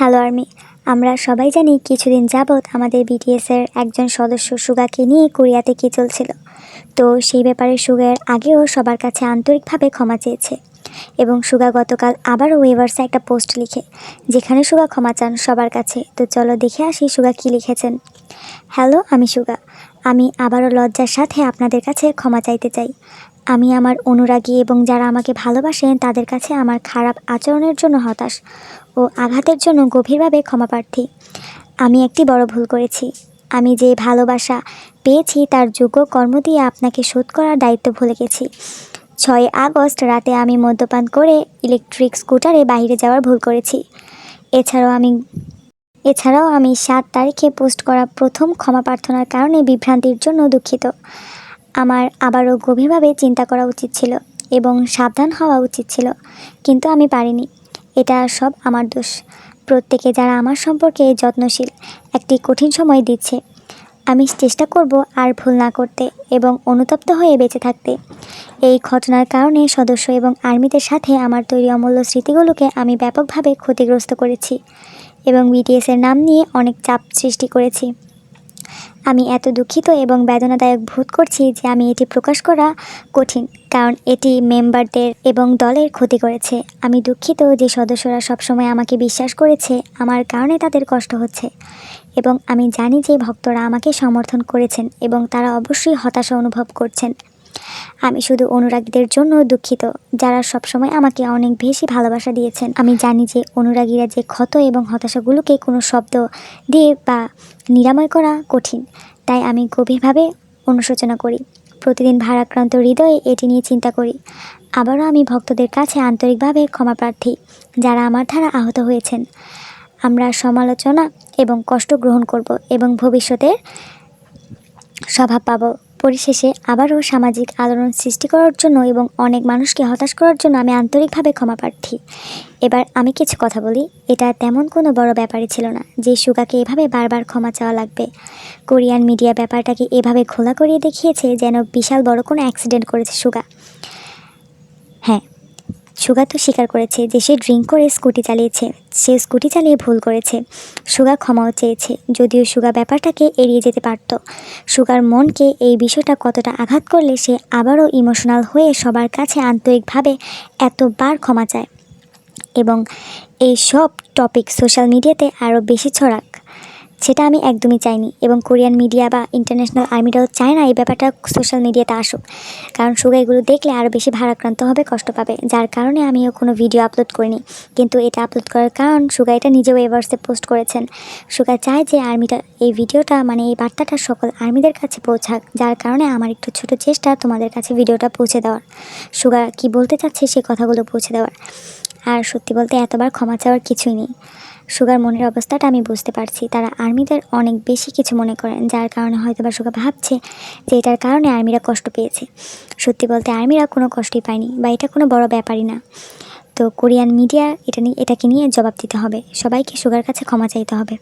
Hello army, আমরা সবাই জানি কিছুদিন যাবৎ আমাদের বিটিএসের একজন সদস্য সুগাকে নিয়ে কোরিয়াতে কী চলছিল। তো সেই ব্যাপারে সুগার আগেও সবার কাছে আন্তরিকভাবে ক্ষমা চেয়েছে এবং সুগা গতকাল আবারও ওয়েভার্সে একটা পোস্ট লিখে, যেখানে সুগা ক্ষমা চান সবার কাছে। তো চলো দেখে আসি সুগা কী লিখেছেন। হ্যালো, আমি সুগা। আমি আবারও লজ্জার সাথে আপনাদের কাছে ক্ষমা চাইতে চাই। আমি আমার অনুরাগী এবং যারা আমাকে ভালোবাসেন, তাদের কাছে আমার খারাপ আচরণের জন্য হতাশ ও আঘাতের জন্য গভীরভাবে ক্ষমাপ্রার্থী আমি একটি বড় ভুল করেছি। আমি যে ভালোবাসা পেয়েছি, তার যোগ্য কর্ম দিয়ে আপনাকে শোধ করার দায়িত্ব ভুলে গেছি। ছয় আগস্ট রাতে আমি মদ্যপান করে ইলেকট্রিক স্কুটারে বাইরে যাওয়ার ভুল করেছি। এছাড়াও আমি এছাড়াও আমি সাত তারিখে পোস্ট করা প্রথম ক্ষমা প্রার্থনার কারণে বিভ্রান্তির জন্য দুঃখিত। আমার আবারও গভীরভাবে চিন্তা করা উচিত ছিল এবং সাবধান হওয়া উচিত ছিল, কিন্তু আমি পারিনি। এটা সব আমার দোষ। প্রত্যেকে যারা আমার সম্পর্কে যত্নশীল, একটি কঠিন সময় দিচ্ছে। আমি চেষ্টা করব আর ভুল না করতে এবং অনুতপ্ত হয়ে বেঁচে থাকতে। এই ঘটনার কারণে সদস্য এবং আর্মিদের সাথে আমার তৈরি অমূল্য স্মৃতিগুলোকে আমি ব্যাপকভাবে ক্ষতিগ্রস্ত করেছি এবং বিটিএসের নাম নিয়ে অনেক চাপ সৃষ্টি করেছি। আমি এত দুঃখিত এবং বেদনাদায়ক বোধ করছি যে আমি এটি প্রকাশ করা কঠিন, কারণ এটি মেম্বারদের এবং দলের ক্ষতি করেছে। আমি দুঃখিত যে সদস্যরা সবসময় আমাকে বিশ্বাস করেছে, আমার কারণে তাদের কষ্ট হচ্ছে। এবং আমি জানি যে ভক্তরা আমাকে সমর্থন করেছেন এবং তারা অবশ্যই হতাশা অনুভব করছেন। আমি শুধু অনুরাগীদের জন্য দুঃখিত, যারা সবসময় আমাকে অনেক বেশি ভালোবাসা দিয়েছেন। আমি জানি যে অনুরাগীরা যে ক্ষত এবং হতাশাগুলোকে কোনো শব্দ দিয়ে বা নিরাময় করা কঠিন, তাই আমি গভীরভাবে অনুশোচনা করি, প্রতিদিন ভারাক্রান্ত হৃদয়ে এটি নিয়ে চিন্তা করি। আবারও আমি ভক্তদের কাছে আন্তরিকভাবে ক্ষমা প্রার্থী, যারা আমার দ্বারা আহত হয়েছেন। আমরা সমালোচনা এবং কষ্ট গ্রহণ করব এবং ভবিষ্যতের স্বভাব পাবো। পরিশেষে আবারও সামাজিক আলোড়ন সৃষ্টি করার জন্য এবং অনেক মানুষকে হতাশ করার জন্য আমি আন্তরিকভাবে ক্ষমা প্রার্থী। এবার আমি কিছু কথা বলি। এটা তেমন কোনো বড় ব্যাপারই ছিল না যে সুগাকে এভাবে বারবার ক্ষমা চাওয়া লাগবে। কোরিয়ান মিডিয়া ব্যাপারটাকে এভাবে খোলা করিয়ে দেখিয়েছে যেন বিশাল বড় কোনো অ্যাক্সিডেন্ট করেছে সুগা। হ্যাঁ সুগা তো স্বীকার করেছে যে সে ড্রিঙ্ক করে স্কুটি চালিয়েছে। সে স্কুটি চালিয়ে ভুল করেছে। সুগা ক্ষমাও চেয়েছে, যদিও সুগা ব্যাপারটাকে এড়িয়ে যেতে পারত। সুগার মনকে এই বিষয়টা কতটা আঘাত করলে সে আবারও ইমোশনাল হয়ে সবার কাছে আন্তরিকভাবে এতবার ক্ষমা চায়। এবং এই সব টপিক সোশ্যাল মিডিয়াতে আরও বেশি ছড়াক। সেটা আমি একদমই চাইনি। এবং কোরিয়ান মিডিয়া বা ইন্টারন্যাশনাল আর্মিটাও চায় না এই ব্যাপারটা সোশ্যাল মিডিয়াতে আসুক। কারণ সুগা এগুলো দেখলে আরও বেশি ভারাক্রান্ত হবে, কষ্ট পাবে। যার কারণে আমিও কোনো ভিডিও আপলোড করিনি। কিন্তু এটা আপলোড করার কারণ সুগা এটা নিজেও এভার্সে পোস্ট করেছেন। সুগা চায় যে আর্মিটা, এই ভিডিওটা মানে এই বার্তাটা সকল আর্মিদের কাছে পৌঁছাক। যার কারণে আমার একটু ছোট চেষ্টা তোমাদের কাছে ভিডিওটা পৌঁছে দেওয়ার। সুগা কি বলতে চাচ্ছে সেই কথাগুলো পৌঁছে দেওয়ার। আর সত্যি বলতে এতবার ক্ষমা চাওয়ার কিছুই নেই। সুগার মনের অবস্থাটা আমি বুঝতে পারছি। তারা আর্মিদের অনেক বেশি কিছু মনে করেন, যার কারণে হয়তো বা সুগা ভাবছে যে এটার কারণে আর্মিরা কষ্ট পেয়েছে। সত্যি বলতে আর্মিরা কোনো কষ্টই পায়নি বা এটা কোনো বড় ব্যাপারই না। তো কোরিয়ান মিডিয়া এটা নিয়ে এটাকে নিয়ে জবাব দিতে হবে। সবাইকে সুগার কাছে ক্ষমা চাইতে হবে।